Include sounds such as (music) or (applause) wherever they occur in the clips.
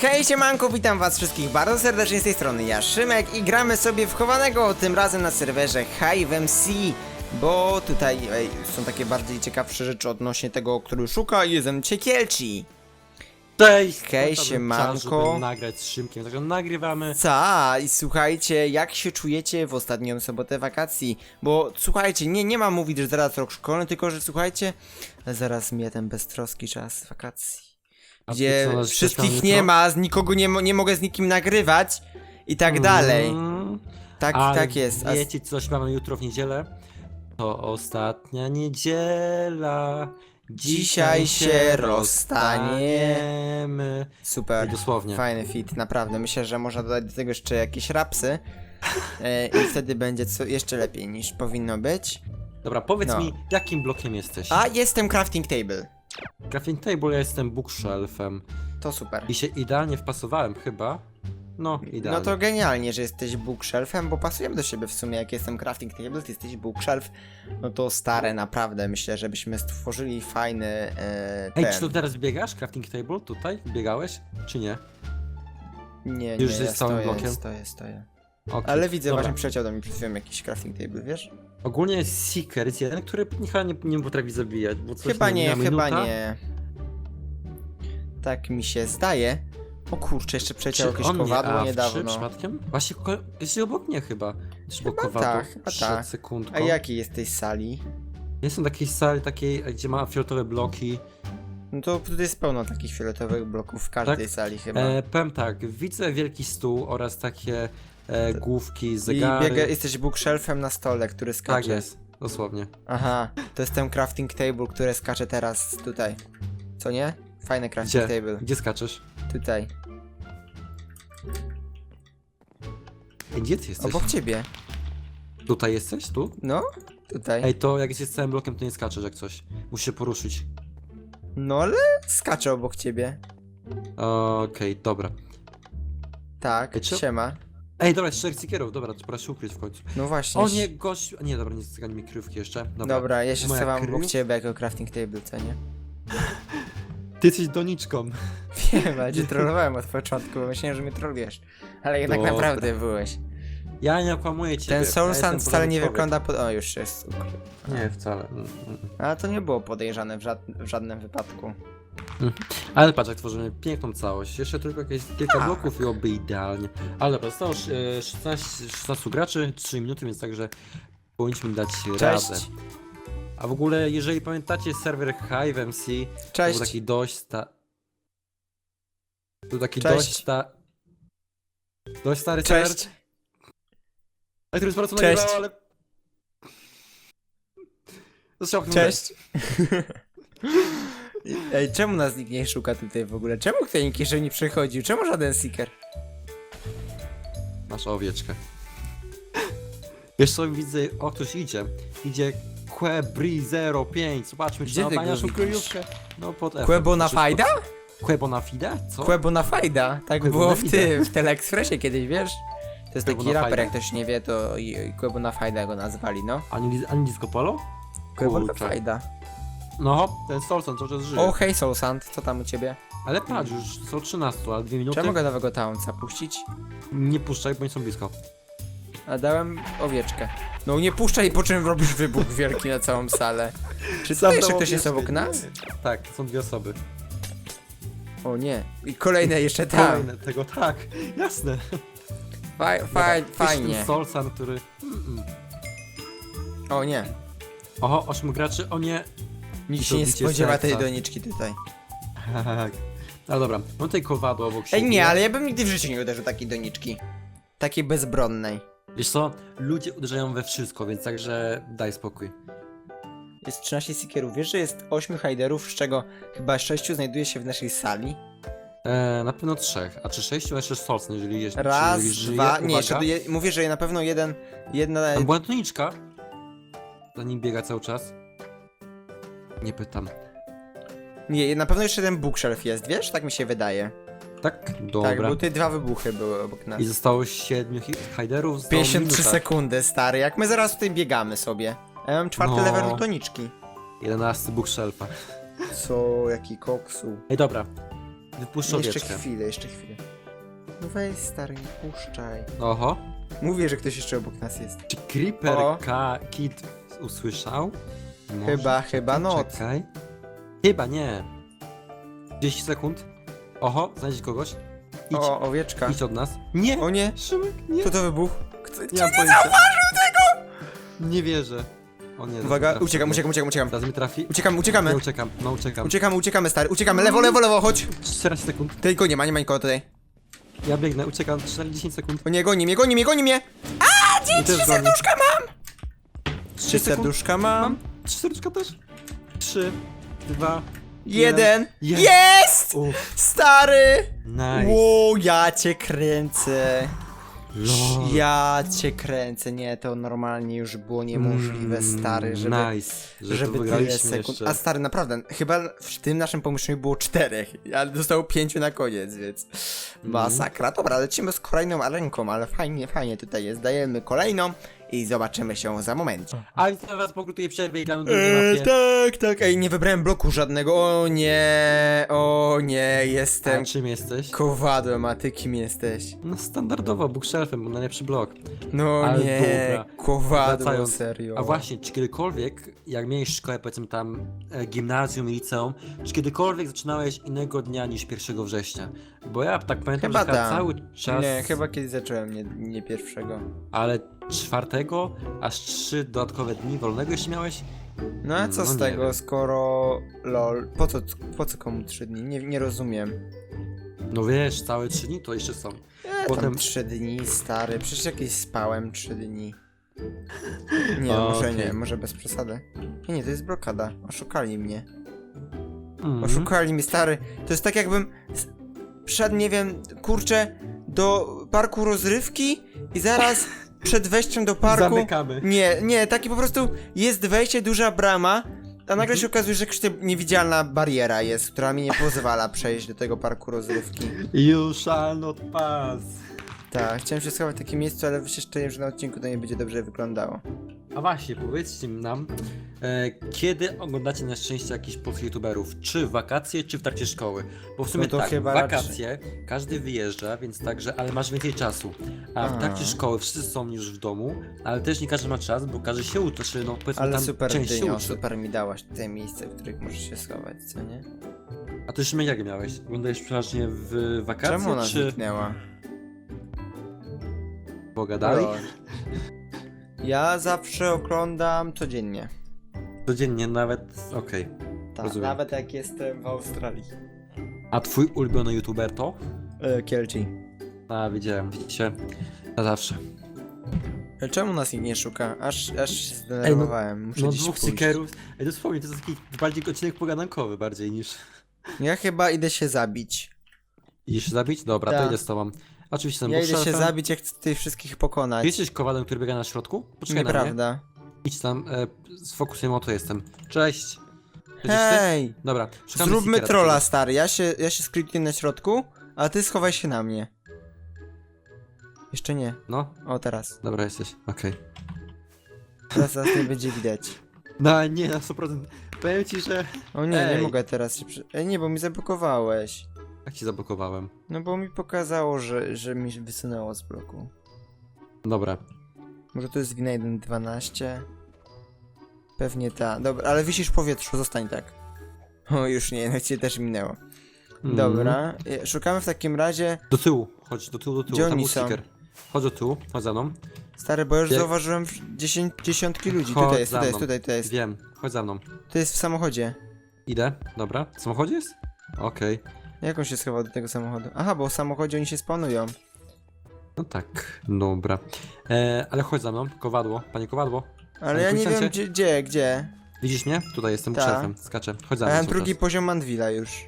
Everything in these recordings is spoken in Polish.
Hej siemanko, witam was wszystkich bardzo serdecznie z tej strony ja Szymek i gramy sobie w chowanego, tym razem na serwerze Hive MC Bo tutaj ej, są takie bardziej ciekawsze rzeczy odnośnie tego, który szuka i jestem Ciekielci Cześć! Hej, siemanko. nagrać z Szymkiem, także nagrywamy. Ca, i słuchajcie, jak się czujecie w ostatnią sobotę wakacji? Bo słuchajcie, nie, nie mam mówić, że zaraz rok szkolny, tylko że słuchajcie, zaraz mnie ten beztroski czas wakacji Gdzie co, wszystkich nie ma, z nikogo nie, mo- nie mogę z nikim nagrywać i tak dalej. Mm, Tak, ale tak jest. A s- Wiecie coś, mamy jutro w niedzielę? To ostatnia niedziela. Dzisiaj się rozstaniemy. Super. Dosłownie. Fajny fit, naprawdę. Myślę, że można dodać do tego jeszcze jakieś rapsy. E, I (laughs) wtedy będzie co jeszcze lepiej niż powinno być. Dobra, powiedz No. mi, jakim blokiem jesteś? A jestem crafting table. Crafting table, ja jestem bookshelfem. To super. I się idealnie wpasowałem chyba. No, idealnie. No to genialnie, że jesteś bookshelfem, bo pasujemy do siebie w sumie. Jak jestem crafting table, ty jesteś bookshelf. No to stare, naprawdę. Myślę, żebyśmy stworzyli fajny. E, Ej, ten. czy to teraz biegasz? Crafting table tutaj? Biegałeś? Czy nie? Nie, już nie, jest ja całym stoję, blokiem? stoję, stoję. Okay. Ale widzę, Dobra. właśnie przyleciał do mnie przed chwilą jakiś crafting table, wiesz? Ogólnie jest Seeker, jest jeden, który chyba nie, nie potrafi zabijać, bo coś Chyba nie, chyba minuta. nie. Tak mi się zdaje. O kurczę, jeszcze przeciął jakieś on kowadło nie, a niedawno. Przy, przypadkiem? Właśnie ko- jest obok mnie chyba. Jest Chyba kowadło. tak, chyba Przed tak. sekundką. A jakiej jesteś sali? Jestem w takiej sali takiej, gdzie ma fioletowe bloki. No to tutaj jest pełno takich fioletowych bloków w każdej Tak? sali chyba. E, powiem tak, widzę wielki stół oraz takie e, główki, I zegary. biega, jesteś bookshelfem na stole, który skacze. Tak jest, dosłownie. Aha, to jest ten crafting table, który skacze teraz tutaj. Co nie? Fajny crafting Gdzie? table. Gdzie skaczesz? Tutaj. Ej, gdzie ty jesteś? Obok ciebie. Tutaj jesteś? Tu? No, tutaj. Ej, to jak jesteś całym blokiem, to nie skaczesz jak coś. Musisz się poruszyć. No ale skacze obok ciebie. Okej, dobra. Tak, Ej, czy- siema. Ej, dobra, czterech seekerów, dobra, to pora się ukryć w końcu. No właśnie. O nie, gość... Nie, dobra, nie zagani mi kryjówki jeszcze. Dobra. Dobra, ja się Moja schowam obok ciebie jako crafting table, co nie? (laughs) Ty jesteś doniczką. (laughs) Wiem, ale cię trollowałem od początku, bo myślałem, że mnie trollujesz. Ale jednak Dobra. naprawdę byłeś. Ja nie okłamuję ciebie. Ten Soul ja Sand jestem wcale nie porządny wygląda pod... O, już jest. człowiek. Nie, wcale. Mm, mm. Ale to nie było podejrzane w, żad... w żadnym wypadku. Ale patrz, jak tworzymy piękną całość. Jeszcze tylko jakieś kilka Tak. bloków i oby idealnie. Ale dobra, zostało e, 16, 16 graczy, 3 minuty, więc także powinniśmy dać Cześć. radę. A w ogóle, jeżeli pamiętacie serwer Hive MC, to Cześć. był taki dość sta... Był taki Cześć. dość sta... Dość stary serwer, Cześć. ale który sporo co Cześć. nagrywał, ale... Cześć. Ej, czemu nas nikt nie szuka tutaj w ogóle? Czemu tutaj nikt jeszcze nie przychodził? Czemu żaden seeker? Masz owieczkę. Wiesz co, widzę, o ktoś idzie. Idzie Quebri 05. Zobaczmy, czy Gdzie ty go naszą widzisz? kryjówkę. No pod F. Quebo na fajda? Quebo na fida? Co? Quebo na fajda. Tak Quebo było na w tym, w Teleexpressie kiedyś, wiesz? To jest Quebo taki na raper, fajda? jak ktoś nie wie, to i- i Quebo na fajda go nazwali, no. Ani, ani disco polo? Quebo na Kurczę. fajda. No, ten Solson cały czas żyje. O, hej Soul Sand, co tam u ciebie? Ale patrz, już są 13, ale 2 minuty. Czy ja mogę nowego taunca puścić? Nie puszczaj, bo oni są blisko. A dałem owieczkę. No nie puszczaj, po czym robisz wybuch wielki na całą salę. Czy Sam to jeszcze ktoś jest obok nas? Tak, są dwie osoby. O nie. I kolejne jeszcze tam. Kolejne tego, tak, jasne. Faj, faj, fajnie. Solsan, który... Mm-mm. O nie. Oho, 8 graczy, o nie, Nikt się nie spodziewa tej serca. doniczki tutaj. Tak. No dobra, mam tutaj kowadło obok Ej siebie. nie, ale ja bym nigdy w życiu nie uderzył takiej doniczki. Takiej bezbronnej. Wiesz co, ludzie uderzają we wszystko, więc także daj spokój. Jest 13 seekerów. Wiesz, że jest 8 hiderów, z czego chyba 6 znajduje się w naszej sali? E, na pewno trzech, a czy sześciu, a jeszcze Solsn, jeżeli jest. Raz, jeżeli żyje, dwa, nie, uwaga. jeszcze je, mówię, że na pewno jeden, jedna... Tam była toniczka. Za nim biega cały czas. Nie pytam. Nie, na pewno jeszcze jeden bookshelf jest, wiesz? Tak mi się wydaje. Tak? Dobra. Tak, bo te dwa wybuchy były obok nas. I zostało siedmiu hi- hiderów. zostało 53 minuta. sekundy, stary, jak my zaraz tutaj biegamy sobie. Ja mam czwarty No. level toniczki. 11 bookshelfa. Co, jaki koksu. Ej, dobra. wypuszczę Jeszcze owieczkę. chwilę, jeszcze chwilę. No weź stary, nie puszczaj. Oho. Mówię, że ktoś jeszcze obok nas jest. Czy Creeper O. Kid usłyszał? Może? Chyba, chyba not. Czekaj. Chyba nie. 10 sekund. Oho, znaleźć kogoś. Idź, O, owieczka. idź od nas. Nie! O nie, Szymek, nie! kto to wybuchł? Kto... Nie mam pojęcia. Nie wierzę. O nie, Uwaga, zaraz mi uciekam, trafi. uciekam, uciekam, uciekam. Teraz mi trafi. Uciekamy, uciekamy. Nie uciekam, no uciekam. Uciekamy, uciekamy, stary. Uciekamy, lewo, lewo, lewo, chodź. 14 sekund. Go nie ma, nie ma nikogo tutaj. Ja biegnę, uciekam. 10 sekund. O nie, goni mnie, goni mnie, goni mnie! I też goni. Serduszka mam! Trzy serduszka mam. Mam. Trzy serduszka też. 3, 2, Jeden. Jest. Jest! Uff, Stary! nice. Wow, ja cię kręcę. Lol. Ja cię kręcę. Nie, to normalnie już było niemożliwe, Mm, stary, żeby... Nice, że żeby to tyle wygraliśmy sekund. jeszcze. A stary, naprawdę, chyba w tym naszym pomieszczeniu było czterech, ale zostało pięciu na koniec, więc Mhm. masakra. Dobra, lecimy z kolejną arenką, ale fajnie, fajnie tutaj jest. Dajemy kolejną i zobaczymy się za moment. A więc teraz po krótkiej przerwie i gramy do drugiej Eee, mapie. tak, tak. Ej, nie wybrałem bloku żadnego. O nie, o nie, jestem A czym jesteś? kowadłem, a ty kim jesteś? No standardowo, bookshelfem, bo najlepszy blok. No Ale nie, dobra. kowadło, Wracając. serio. A właśnie, czy kiedykolwiek, jak miałeś szkołę, powiedzmy tam e, gimnazjum i liceum, czy kiedykolwiek zaczynałeś innego dnia niż 1 września? Bo ja tak pamiętam, Chyba że chyba tak. cały czas, Nie, chyba kiedyś zacząłem, nie, nie pierwszego. ale czwartego, aż trzy dodatkowe dni wolnego jeszcze miałeś? No a co No z nie tego, wiem. skoro lol, po co, po co komu trzy dni? Nie, nie rozumiem. No wiesz, całe trzy dni to jeszcze są. E, Potem- Potem trzy dni, stary, przecież jakieś spałem trzy dni. (laughs) Nie, O, może okej. nie, może bez przesady. Nie, nie, to jest blokada, oszukali mnie. Mhm. Oszukali mnie, stary. To jest tak jakbym s- wszedł, nie wiem, kurczę, do parku rozrywki i zaraz (laughs) przed wejściem do parku... Zamykamy. Nie, nie, taki po prostu jest wejście, duża brama, a nagle się okazuje, że jakaś tam niewidzialna bariera jest, która mi nie pozwala przejść do tego parku rozrywki. You shall not pass. Tak, chciałem się schować w takim miejscu, ale się szczerze, że na odcinku to nie będzie dobrze wyglądało. A właśnie, powiedzcie nam, e, kiedy oglądacie na szczęście jakichś polskich youtuberów? Czy w wakacje, czy w trakcie szkoły? Bo w sumie No to tak, chyba wakacje każdy wyjeżdża, więc także, ale masz więcej czasu. A w A. trakcie szkoły wszyscy są już w domu, ale też nie każdy ma czas, bo każdy się uczy, czy no powiedzmy Ale tam super część się dynio, uczy. super mi dałaś te miejsce, w których możesz się schować, co nie? A ty Szymek jak miałeś? Oglądałeś przeważnie w wakacje, Czemu ona czy zniknęła? Pogadali? Lol. Ja zawsze oglądam codziennie. Codziennie nawet, okej. Tak, Rozumiem. nawet jak jestem w Australii. A twój ulubiony youtuber to? E, Kielci. A, widziałem, widzicie? Na zawsze. E, Czemu nas nikt nie szuka? Aż, aż się zdenerwowałem. Muszę No gdzieś dwóch pójść. seekerów. Ej, to wspomnij, to jest taki bardziej odcinek pogadankowy bardziej niż... Ja chyba idę się zabić. Idziesz się zabić? Dobra, Tak. to idę z tobą. Oczywiście jestem Ja idę się zabić, jak chcę tych wszystkich pokonać. Jesteś kowadem, który biega na środku? Poczekaj na mnie. Nieprawda. Idź tam, e, sfokusujemy, oto jestem. Cześć. Jesteś ty? Hej! Dobra, szukamy Zróbmy seekera trolla, stary. Ja się, ja się skrytuję na środku, a ty schowaj się na mnie. Jeszcze nie. No, O, teraz. dobra jesteś, okej. Teraz nas nie będzie widać. (laughs) No nie, na 100%. Powiem ci, że... O nie, nie Ej. mogę teraz się przy... Ej, nie, bo mi zablokowałeś. Ci zablokowałem? No bo mi pokazało, że, że mi wysunęło z bloku. Dobra. Może to jest wina 1.12? Pewnie ta. Dobra, ale wisisz w powietrzu, zostań tak. O, już nie, no cię też minęło. Mm. Dobra, e, szukamy w takim razie... Do tyłu, chodź, do tyłu, do tyłu. Gdzie Tam oni był są? seeker. Chodź do tyłu, chodź za mną. Stary, bo już Jak- zauważyłem dziesięć, dziesiątki ludzi. Chodź Tutaj jest, za tutaj jest, mną. tutaj, tutaj jest. Wiem, chodź za mną. To jest w samochodzie. Idę, dobra. W samochodzie jest? Okej. Jak on się schował do tego samochodu? Aha, bo w samochodzie oni się spanują. No tak, dobra. E, ale chodź za mną, kowadło, panie kowadło. Ale Panie ja nie wiem policjancie? gdzie, gdzie, gdzie. Widzisz mnie? Tutaj jestem Ta. szefem, skaczę. Chodź za A mną. mam cały drugi czas. poziom Mandwila już.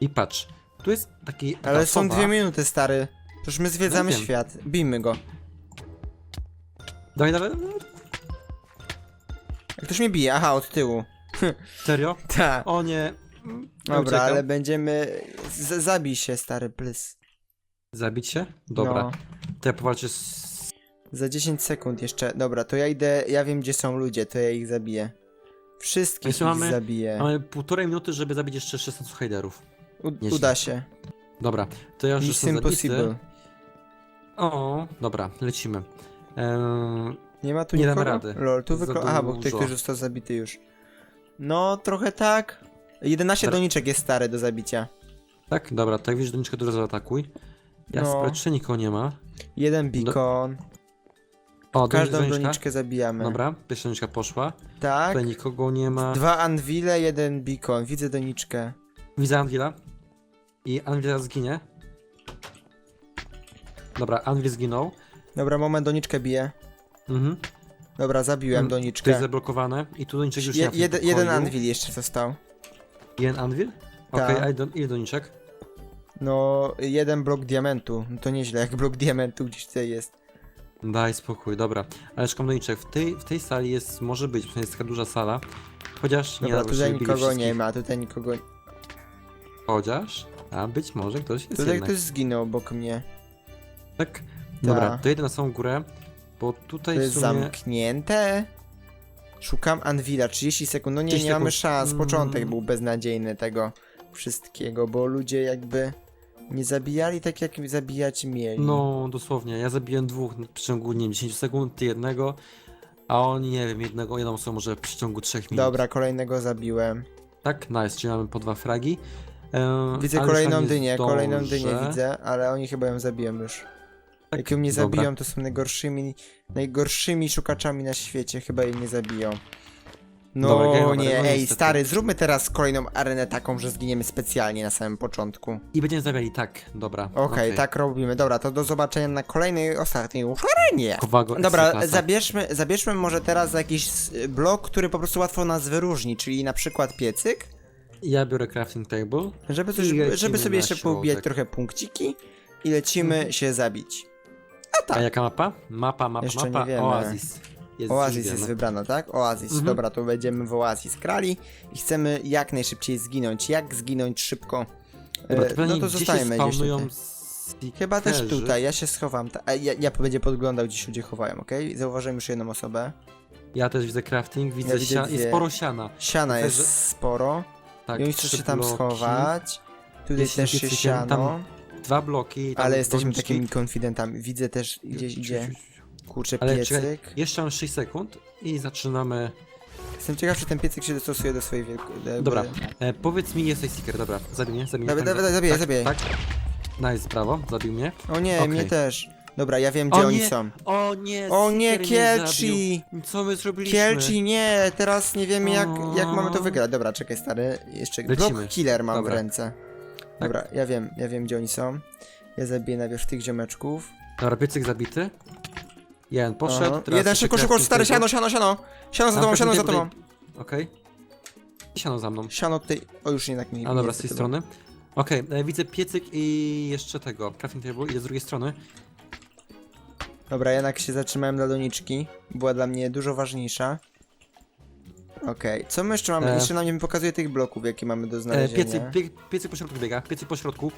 I patrz, tu jest taki. taka Ale są osoba- dwie minuty, stary. Przecież my zwiedzamy No wiem. świat. Bijmy go. Dawaj, dawaj. Jak Ktoś mnie bije, aha, od tyłu. (laughs) Serio? Ta. O nie. Dobra, uciekam. ale będziemy... Z zabij się, stary, please. Zabić się? Dobra. No, To ja powalczę z. za 10 sekund jeszcze. Dobra, to ja idę, ja wiem gdzie są ludzie, to ja ich zabiję. Wszystkich Jeszcze ich mamy- zabiję. Mamy półtorej minuty, żeby zabić jeszcze 16 hejderów. U Nieźle. uda się. Dobra, to ja już Mission jestem zabity. Impossible. O, dobra, lecimy. Eee, Nie ma tu Nie nikogo? damy rady. Lol, tu Za wyko... Aha, bo ktoś, dużo. ktoś został zabity już. No, trochę tak. 11 Dobra. doniczek jest stary do zabicia. tak, dobra, tak widzisz, doniczkę dużo zaatakuj. Ja No. czy nikogo nie ma. Jeden beacon. O, Każdą doniczka. doniczkę zabijamy. Dobra, pierwsza doniczka poszła. Tak. Tutaj nikogo nie ma. Dwa anwile, jeden beacon. Widzę doniczkę. Widzę Anvila. I Anvil zaraz zginie. Dobra, Anvil zginął. Dobra, moment, doniczkę biję. Mhm. Dobra, zabiłem Mm, To jest doniczkę. zablokowane. I tu doniczek już Je, nie ma w tym jeden, pokoju. anwil jeszcze został. Jeden Anvil? Okej, Tak. a ile don- ile doniczek? No, jeden blok diamentu. No to nieźle, jak blok diamentu gdzieś tutaj jest. Daj spokój, dobra. Ale szukam doniczek. W tej, w tej sali jest, może być, sensie jest taka duża sala. Chociaż nie Dobra, bo tutaj nikogo nie ma, tutaj nikogo... Chociaż, a być może ktoś jest Tutaj jednak. ktoś zginął obok mnie. Tak? Dobra, Tak. to jedę na samą górę, bo tutaj To w jest sumie... zamknięte. Szukam Anvila, 30 sekund. No nie, 30 nie mamy szans. Początek Mm. był beznadziejny tego wszystkiego, bo ludzie jakby nie zabijali tak, jak zabijać mieli. No, dosłownie. Ja zabiłem dwóch w przeciągu, nie wiem, 10 sekund, ty jednego, a oni, nie wiem, jednego, jedną osobę może w przeciągu 3 minut. Dobra, kolejnego zabiłem. Tak, nice, czyli mamy po dwa fragi. Eee, Widzę ale już kolejną nie dynię, kolejną dynię widzę, ale oni chyba ją zabiją już. Jak ją nie Tak, dobra. zabiją, to są najgorszymi, najgorszymi szukaczami na świecie. Chyba jej nie zabiją. No Dobra, nie, no ej, niestety. stary, zróbmy teraz kolejną arenę taką, że zginiemy specjalnie na samym początku. I będziemy zabiali, tak, dobra. Okej, tak robimy. Dobra, to do zobaczenia na kolejnej, ostatniej już arenie. Kowago, Dobra, zabierzmy, zabierzmy może teraz jakiś s- blok, który po prostu łatwo nas wyróżni, czyli na przykład piecyk, Ja biorę crafting table. żeby, coś, I lecimy żeby sobie na jeszcze poubijać środek. trochę punkciki i lecimy Mhm. się zabić. A tak, A jaka mapa? Mapa, mapa, Jeszcze nie mapa, wiemy. Oasis. Jest Oasis jest wybrana, tak? Oasis, Mhm. dobra, to będziemy w Oasis krali i chcemy jak najszybciej zginąć. Jak zginąć szybko? Dobra, E, to no pytanie, to gdzie się zostajemy gdzieś spawnują tutaj. seekerzy? Chyba też tutaj, ja się schowam. Ta, a ja, ja będzie podglądał gdzieś ludzie chowają, okej? Zauważyłem już jedną osobę. Ja też widzę crafting, widzę widzę sia... jest dwie. sporo siana. Siana jest sporo. Tak, I oni chcą trzy się tam bloki, schować. Tutaj Jest też jest siano. tam Dwa bloki. Ale jesteśmy doniczki. takimi konfidentami. Widzę też gdzieś idzie. Kurczę, Ale piecyk. czekaj, jeszcze mam 6 sekund i zaczynamy. Jestem ciekaw, czy ten piecyk się dostosuje do swojej wielkości. Dobra, e, powiedz mi, jesteś seeker, dobra, zabij mnie, zabij mnie. Dawaj, tak, dawaj, zabijaj, tak, zabijaj. Tak, nice, brawo, zabił mnie. O nie, Okej. mnie też. Dobra, ja wiem, gdzie O oni nie, są. O nie, O nie, Seeker mnie Kielci! zabił. Co my zrobiliśmy? Kielci, nie! Teraz nie wiemy, jak, jak mamy to wygrać. Dobra, czekaj, stary. Jeszcze Lecimy. blok killer mam Dobra. w ręce. Dobra, ja wiem, ja wiem, gdzie oni są. Ja zabiję najpierw tych ziomeczków. Dobra, piecyk zabity. Jeden poszedł, Aha. teraz Jeden jeszcze szybko, szybko, crafting stary, siano, siano, siano! Siano za tobą, siano za crafting tobą! Okej. Siano za mną. Siano tutaj... O, już nie A dobra, z niestety, tej strony. Okej, e, widzę piecyk i jeszcze tego, crafting table, idę z drugiej strony. Dobra, jednak się zatrzymałem dla doniczki. Była dla mnie dużo ważniejsza. Okej, co my jeszcze mamy? E. Jeszcze nam nie pokazuje tych bloków, jakie mamy do E, znalezienia. piecyk, pie, piecyk po środku biega, piecyk po środku.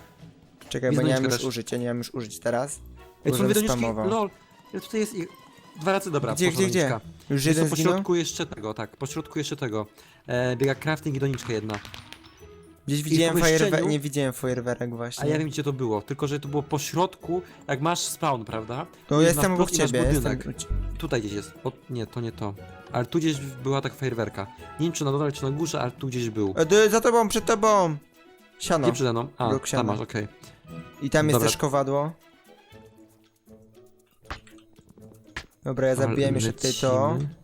Czekaj, bo nie mam już też. użyć, ja nie mam już użyć teraz. Ej, żeby doniczki? spamował. Lol, ile tutaj jest ich? Dwa razy dobra, Gdzie, poszła gdzie, gdzie? doniczka. Już Jest jeden po zginął? środku jeszcze tego, tak, po środku jeszcze tego. E, biega crafting i doniczka jedna. Gdzieś widziałem pomieszczeniu- fajerwerek, nie widziałem fajerwerek właśnie. A ja wiem gdzie to było, tylko że to było po środku, jak masz spawn, prawda? No I jestem na obok i masz ciebie, jestem... Tutaj gdzieś jest. O, nie, to nie to. Ale tu gdzieś była taka fajerwerka. Nie wiem czy na dole, czy na górze, ale tu gdzieś był. E, ty, za tobą, przed tobą! Siano. Nie przede mną. A, blok tam masz, okej. I tam jest Dobra. też kowadło. Dobra, ja zabiłem jeszcze tutaj to. lecimy.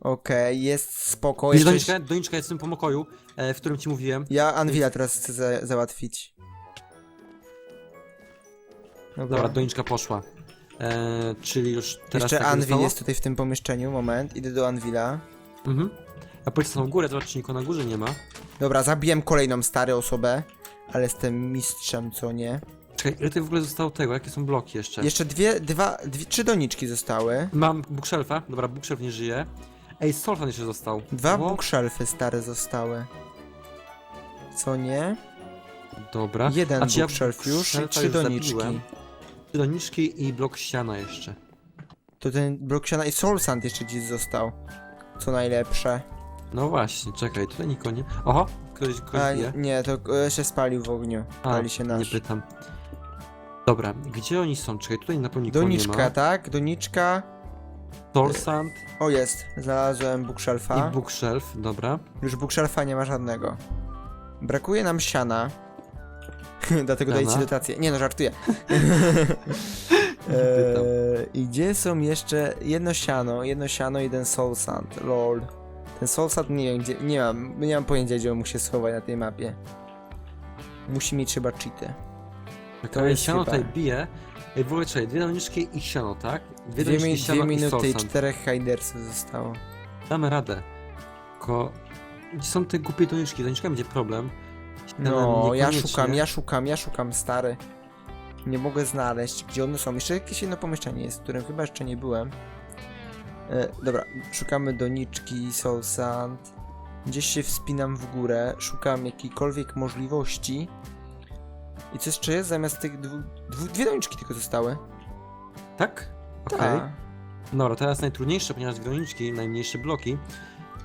Okej, jest spoko. Widzisz Jeszcze... doniczkę? Doniczka jest w tym pokoju, e, w którym ci mówiłem. Ja Anvila teraz chcę za załatwić. Dobra. Dobra, doniczka poszła. E, czyli już teraz Jeszcze tak Anvil zostało? jest tutaj w tym pomieszczeniu, moment, idę do Anvila. Mhm. A pójdź na górę, zobacz czy nikogo na górze nie ma. Dobra, zabiłem kolejną starą osobę, ale jestem mistrzem, co nie. Czekaj, ile tutaj w ogóle zostało tego? Jakie są bloki jeszcze? Jeszcze dwie, dwa, dwie, trzy doniczki zostały. Mam bookshelfa, dobra, bookshelf nie żyje. Ej, Solfan jeszcze został. Dwa Wo- bookshelfy stare zostały. Co nie? Dobra. Jeden A czy ja bookshelf już i bookshelfa trzy już doniczki. zabiłem? Doniczki i blok siana jeszcze. To ten blok siana i soul sand jeszcze gdzieś został. Co najlepsze. No właśnie, czekaj, tutaj nikogo nie... Oho, ktoś, ktoś A, bije? nie, to e, się spalił w ogniu. Pali się nie nasz. pytam. Dobra, gdzie oni są? Czekaj, tutaj na pewno nikogo nie Doniczka, ma. tak? Doniczka. Torsand O, jest. Znalazłem bookshelfa. i bookshelf, dobra. Już bookshelfa nie ma żadnego. Brakuje nam siana. (laughs) Dlatego Siana? dajcie dotację. Nie no, żartuję. (laughs) Eee, I gdzie są jeszcze jedno siano, jedno siano i jeden soul sand. Lol. Ten soul sand nie wiem gdzie, nie mam, nie mam pojęcia gdzie on musi się schować na tej mapie. Musi mieć chyba cheaty. Czekaj, jest siano chyba- tutaj bije. Ej, w ogóle czekaj, dwie doniczki i siano, tak? Dwie, Dwie mi, dwie i minuty i Soulsand. czterech hidersów zostało. Damy radę. Tylko... Gdzie są te głupie doniczki? Doniczka będzie problem. No, ja szukam, ja szukam, ja szukam, stary. Nie mogę znaleźć, gdzie one są. Jeszcze jakieś jedno pomieszczenie jest, w którym chyba jeszcze nie byłem. E, dobra, szukamy doniczki, soul sand. Gdzieś się wspinam w górę, szukam jakiejkolwiek możliwości. I co jeszcze jest? Zamiast tych dwu, dwu, dwie doniczki tylko zostały. Tak? Okej. Tak. Dobra, teraz najtrudniejsze, ponieważ dwie doniczki, najmniejsze bloki.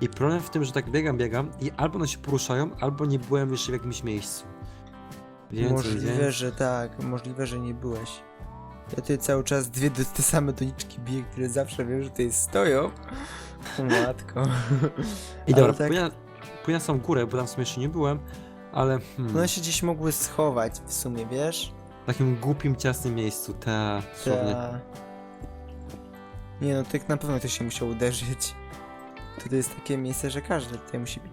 I problem w tym, że tak biegam, biegam i albo one się poruszają, albo nie byłem jeszcze w jakimś miejscu. Więc, Możliwe, więc... że tak, możliwe, że nie byłeś. Ja tutaj cały czas dwie te same doniczki biję, które zawsze wiem, że tutaj stoją. Matko. I dobra, tak- pójdę, pójdę na samą górę, bo tam w sumie jeszcze nie byłem, ale hmm, One się gdzieś mogły schować w sumie, wiesz? w takim głupim, ciasnym miejscu, ta. Ta... Nie no, tak na pewno to się musiał uderzyć. Tutaj jest takie miejsce, że każdy tutaj musi być.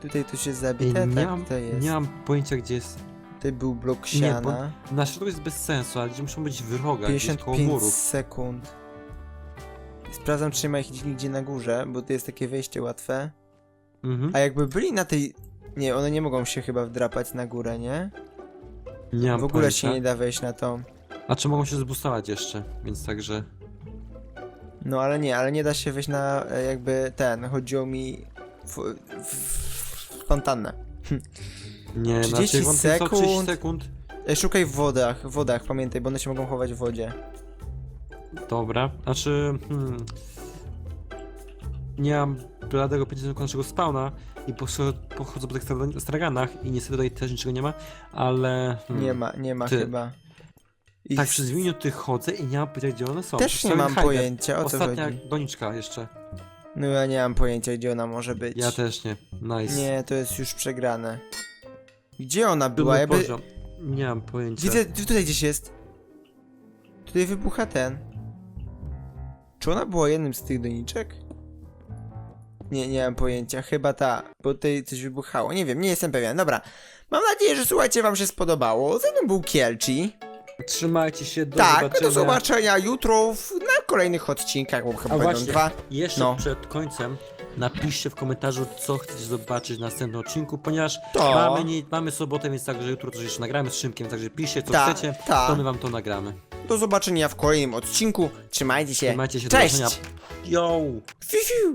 Tutaj to się Ej, zabite, nie, tak, mam, to jest. nie mam pojęcia, gdzie jest. Tutaj był blok Nie, bo- siana. Na środku jest bez sensu, ale gdzie muszą być w rogach, gdzieś koło 55 murów. sekund. Sprawdzam, czy nie ma ich nigdzie na górze, bo to jest takie wejście łatwe. Mhm. A jakby byli na tej... Nie, one nie mogą się chyba wdrapać na górę, nie? Nie mam W ogóle się pojęcia. nie da wejść na tą. A czy mogą się zbustować jeszcze, więc także... No ale nie, ale nie da się wejść na e, jakby ten. Chodziło mi w, w, w fontannę. Nie, 30 znaczy, wątpię, co, 30 sekund. sekund. E, Szukaj w wodach, w wodach, pamiętaj, bo one się mogą chować w wodzie. Dobra, znaczy... Hmm, nie mam bladego pojęcia naszego spawna i pochodzę, pochodzę po tych stra- straganach i niestety tutaj też niczego nie ma, ale... Hmm, Nie ma, nie ma Ty. chyba. I Tak, przez dwie minuty chodzę i nie mam pojęcia, gdzie one są. Też nie cały mam pojęcia, o co Ostatnia chodzi. doniczka jeszcze. No ja nie mam pojęcia, gdzie ona może być. Ja też nie. Nice. Nie, to jest już przegrane. Gdzie ona była? Była, Jakby... poziom. Nie mam pojęcia. Widzę, tu- tutaj gdzieś jest. Tutaj wybucha ten. Czy ona była jednym z tych doniczek? Nie, nie mam pojęcia. Chyba ta, bo tutaj coś wybuchało. Nie wiem, nie jestem pewien. Dobra. Mam nadzieję, że słuchajcie, wam się spodobało. Ze mną był Kielci. Trzymajcie się, do tak, zobaczenia. do zobaczenia jutro w, na kolejnych odcinkach, bo chyba A będą właśnie, dwa. Jeszcze No. przed końcem napiszcie w komentarzu, co chcecie zobaczyć w następnym odcinku, ponieważ To. mamy, nie, mamy sobotę, więc także jutro coś jeszcze nagramy z Szymkiem, także piszcie, co Ta, chcecie, ta. to my wam to nagramy. Do zobaczenia w kolejnym odcinku. Trzymajcie się. Trzymajcie się, Cześć! do zobaczenia. Yo! Fiu, fiu.